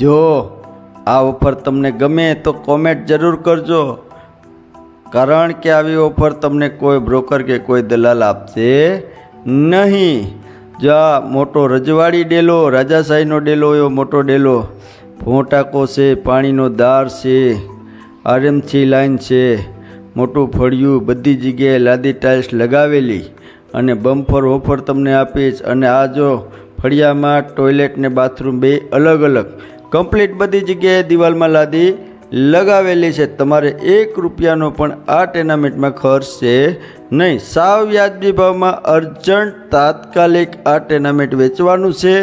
જો આ ઓફર તમને ગમે તો કોમેન્ટ જરૂર કરજો. કારણ કે આવી ઓફર તમને કોઈ બ્રોકર કે કોઈ દલાલ આપશે નહીં. જો આ મોટો રજવાડી ડેલો રાજાશાહીનો ડેલો, એવો મોટો ડેલો, ફોટાકો છે, પાણીનો દાર છે, આરએમસી લાઈન છે, મોટું ફળિયું, બધી જગ્યાએ લાદી ટાઇલ્સ લગાવેલી અને બમ્ફર ઓફર તમને આપીશ. અને આ જો ફળિયામાં ટોયલેટ ને બાથરૂમ બે અલગ અલગ કમ્પ્લીટ બધી જગ્યાએ દિવાલમાં લાદી લગાવેલી છે. તમારે એક રૂપિયાનો પણ આ ટેનામેન્ટમાં ખર્ચ છે નહીં. સાવ વ્યાજબી ભાવમાં અર્જન્ટ તાત્કાલિક આ ટેનામેન્ટ વેચવાનું છે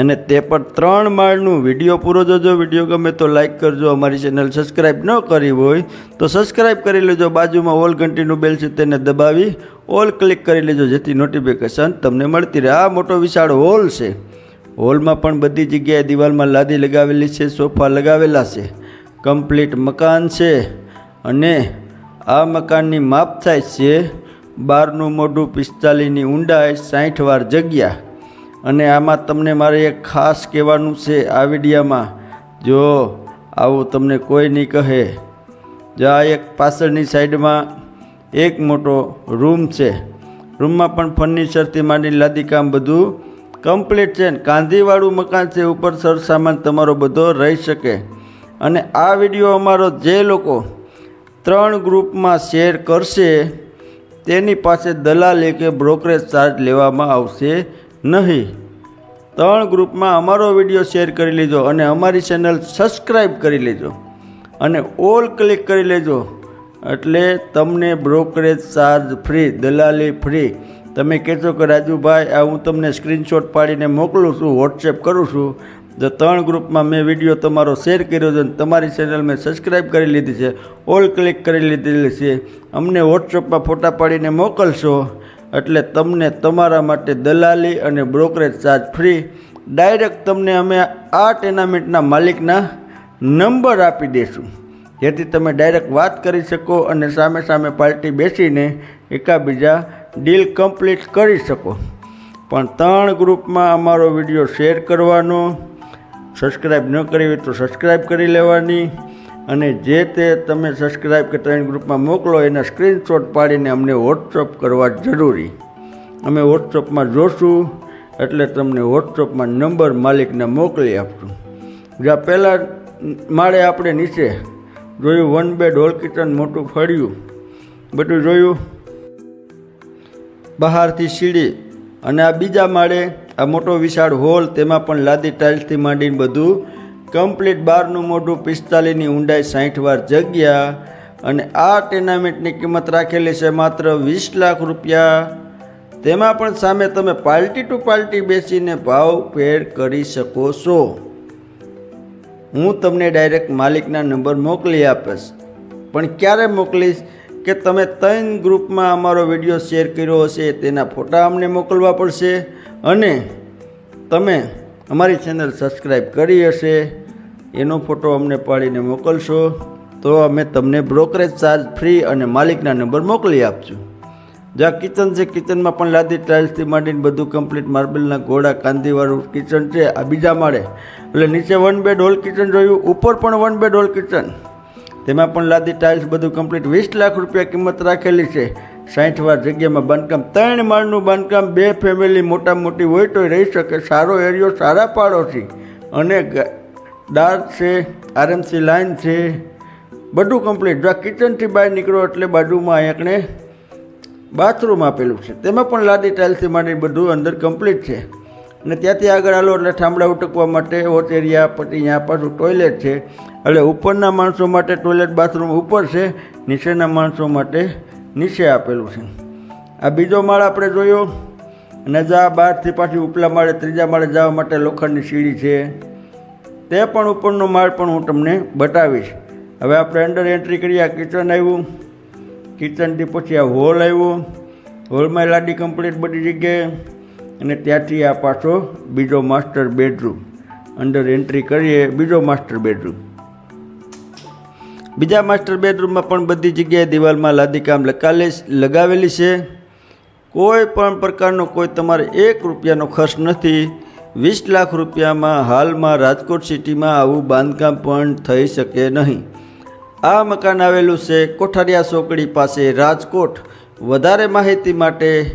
અને તે પણ ત્રણ માળનું. વીડિયો પૂરો જોજો. વીડિયો ગમે તો લાઇક કરજો. અમારી ચેનલ સબસ્ક્રાઈબ ન કરી હોય તો સબસ્ક્રાઈબ કરી લેજો. બાજુમાં ઓલ ઘંટીનું બેલ છે તેને દબાવી ઓલ ક્લિક કરી લેજો જેથી નોટિફિકેશન તમને મળતી રહે. આ મોટો વિશાળ હોલ છે. હોલમાં પણ બધી જગ્યાએ દિવાલમાં લાદી લગાવેલી છે, સોફા લગાવેલા છે, કમ્પ્લીટ મકાન છે અને આ મકાનની માપ થાય છે બારનું મોઢું પિસ્તાલીસની ઊંડાઈ સાઠ વાર જગ્યા. અને આમાં તમને મારે એક ખાસ કહેવાનું છે આ વિડીયામાં. જો આવું તમને કોઈ નહીં કહે, જો આ એક પાછળની સાઈડમાં એક મોટો રૂમ છે. રૂમમાં પણ ફર્નિચરથી માંડી લાદી કામ બધું કમ્પ્લીટ છે કાંધીવાળું મકાન છે, ઉપર સરસામાન તમારો બધો રહી શકે. અને આ વીડિયો અમારો જે લોકો ત્રણ ગ્રુપમાં શેર કરશે, તેની પાસે દલાલી કે બ્રોકરેજ ચાર્જ લેવામાં આવશે નહીં. ત્રણ ગ્રુપમાં અમારો વીડિયો શેર કરી લેજો અને અમારી ચેનલ સબસ્ક્રાઈબ કરી લેજો. અને ઓલ ક્લિક કરી લેજો. એટલે તમને બ્રોકરેજ ચાર્જ ફ્રી દલાલી ફ્રી તમે કહેશો કે, રાજુભાઈ, આ હું તમને સ્ક્રીનશોટ પાડીને મોકલું છું વોટ્સએપ કરું છું. જો ત્રણ ગ્રુપમાં મેં વીડિયો તમારો શેર કર્યો છે અને તમારી ચેનલ મેં સબસ્ક્રાઈબ કરી લીધી છે ઓલ ક્લિક કરી લીધેલી છે, અમને વોટ્સએપમાં ફોટા પાડીને મોકલશો, એટલે તમને તમારા માટે દલાલી અને બ્રોકરેજ ચાર્જ ફ્રી ડાયરેક્ટ તમને અમે આ ટેનામેન્ટના માલિકના નંબર આપી દઈશું જેથી તમે ડાયરેક્ટ વાત કરી શકો અને સામે સામે પાર્ટી બેસીને એકાબીજા ડીલ કમ્પ્લીટ કરી શકો. પણ ત્રણ ગ્રુપમાં અમારો વીડિયો શેર કરવાનો સબસ્ક્રાઈબ ન કરી હોય તો સબસ્ક્રાઈબ કરી લેવાની અને જે તે તમે સબસ્ક્રાઈબ કે ત્રણ ગ્રુપમાં મોકલો એના સ્ક્રીનશોટ પાડીને અમને વોટ્સઅપ કરવા જરૂરી. અમે વોટ્સઅપમાં જોશું, એટલે તમને વોટ્સઅપમાં નંબર માલિકને મોકલી આપશું. જ્યાં પહેલાં માળે આપણે નીચે જોયું વન બેડ હોલ કિચન મોટું ફળ્યું. બધું જોયું? બહારથી સીડી અને આ બીજા માળે આ મોટો વિશાળ હોલ તેમાં પણ લાદી ટાઇલ્સથી માંડીને બધું કમ્પ્લીટ બારનું મોઢું પિસ્તાલીસની ઊંડાઈ સાઠ વાર જગ્યા અને આ ટેનામેન્ટની કિંમત રાખેલી છે માત્ર વીસ લાખ રૂપિયા. તેમાં પણ સામે તમે પાર્ટી ટુ પાર્ટી બેસીને ભાવ ફેર કરી શકો છો. હું તમને ડાયરેક્ટ માલિકના નંબર મોકલી આપીશ. પણ ક્યારે મોકલીશ? કે તમે ત્રણ ગ્રુપમાં અમારો વીડિયો શેર કર્યો હશે, તેના ફોટા અમને મોકલવા પડશે અને તમે અમારી ચેનલ સબસ્ક્રાઈબ કરી હશે, એનો ફોટો અમને પાડીને મોકલશો, તો અમે તમને બ્રોકરેજ ચાર્જ ફ્રી અને માલિકના નંબર મોકલી આપશું. જ્યાં કિચન છે, કિચનમાં પણ લાદી, ટાઇલ્સથી માંડીને બધું કમ્પ્લીટ. માર્બલના ઘોડા, કાંદીવાળું કિચન છે, આ બીજા માળે. એટલે નીચે વન બેડ હોલ કિચન જોયું, ઉપર પણ વન બેડ હોલ કિચન તેમાં પણ લાદી ટાઇલ્સ બધું કમ્પ્લીટ વીસ લાખ રૂપિયા કિંમત રાખેલી છે. સાઠ વાર જગ્યામાં બાંધકામ. ત્રણ માળનું બાંધકામ બે ફેમિલી મોટા મોટી હોય તો રહી શકે. સારો એરિયો સારા પાડોશી. અને ડાર્ક છે, આરએમસી લાઇન છે. બધું કમ્પ્લીટ જો કિચનથી બહાર નીકળો એટલે બાજુમાં એકને બાથરૂમ આપેલું છે. તેમાં પણ લાદી ટાઇલ્સથી માંડી બધું અંદર કમ્પ્લીટ છે. અને ત્યાંથી આગળ આલો એટલે ઠામડા ઉટકવા માટે એરિયા પછી અહીંયા પાછું ટોયલેટ છે. એટલે ઉપરના માણસો માટે ટોયલેટ બાથરૂમ ઉપર છે, નીચેના માણસો માટે નીચે આપેલું છે. આ બીજો માળ આપણે જોયો. અને જા બહારથી પાછી ઉપલા માળે ત્રીજા માળે જવા માટે લોખંડની સીડી છે. તે પણ ઉપરનો માળ પણ હું તમને બતાવીશ. હવે આપણે અંડર એન્ટ્રી કરીએ આ કિચન આવ્યું. કિચનથી પછી આ હોલ આવ્યો. હોલમાં લાડી કમ્પ્લીટ બધી જગ્યાએ. અને ત્યાંથી આ પાછો બીજો માસ્ટર બેડરૂમ. અંડર એન્ટ્રી કરીએ, બીજો માસ્ટર બેડરૂમ. બીજા માસ્ટર બેડરૂમમાં પણ બધી જગ્યાએ દિવાલમાં લાદીકામ લગાવેલી છે. કોઈ પણ પ્રકારનો કોઈ તમારે એક રૂપિયાનો ખર્ચ નથી. વીસ લાખ રૂપિયામાં હાલમાં રાજકોટ સિટીમાં આવું બાંધકામ પણ થઈ શકે નહીં. આ મકાન આવેલું છે કોઠારિયા ચોકડી પાસે રાજકોટ. વધારે માહિતી માટે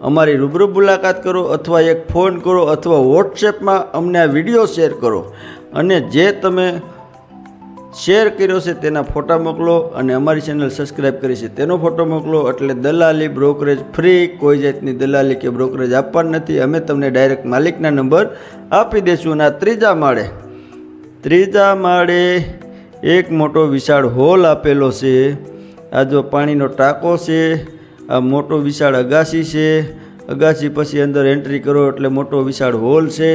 અમારી રૂબરૂ મુલાકાત કરો અથવા એક ફોન કરો અથવા વોટ્સએપમાં અમને આ વીડિયો શેર કરો. અને જે તમે શેર કર્યો છે તેના ફોટા મોકલો અને અમારી ચેનલ સબસ્ક્રાઈબ કરી છે તેનો ફોટો મોકલો. એટલે દલાલી બ્રોકરેજ ફ્રી, કોઈ જાતની દલાલી કે બ્રોકરેજ આપવાની નથી. અમે તમને ડાયરેક્ટ માલિકના નંબર આપી દઈશું અને આ ત્રીજા માળે ત્રીજા માળે એક મોટો વિશાળ હોલ આપેલો છે. આ જો પાણીનો ટાંકો છે આ મોટો વિશાળ અગાસી છે. અગાસી પછી અંદર એન્ટ્રી કરો એટલે મોટો વિશાળ હોલ છે.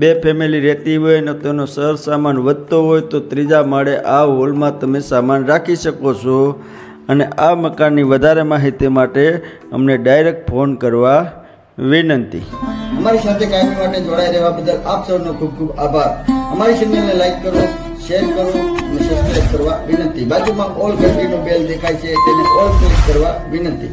બે ફેમિલી રહેતી હોય ને તેનો સર સામાન વધતો હોય તો ત્રીજા માળે આ હોલમાં તમે સામાન રાખી શકો છો. અને આ મકાનની વધારે માહિતી માટે અમને ડાયરેક્ટ ફોન કરવા વિનંતી. અમારી સાથે કાયમી માટે જોડાઈ રહેવા બદલ આપ સૌનો ખૂબ ખૂબ આભાર. અમારી ચેનલને લાઈક કરો શેર કરો અને સબસ્ક્રાઇબ કરવા વિનંતી. બાજુમાં ઓલ ઘંટીનો બેલ દેખાય છે, તેને ઓલ ક્લિક કરવા વિનંતી.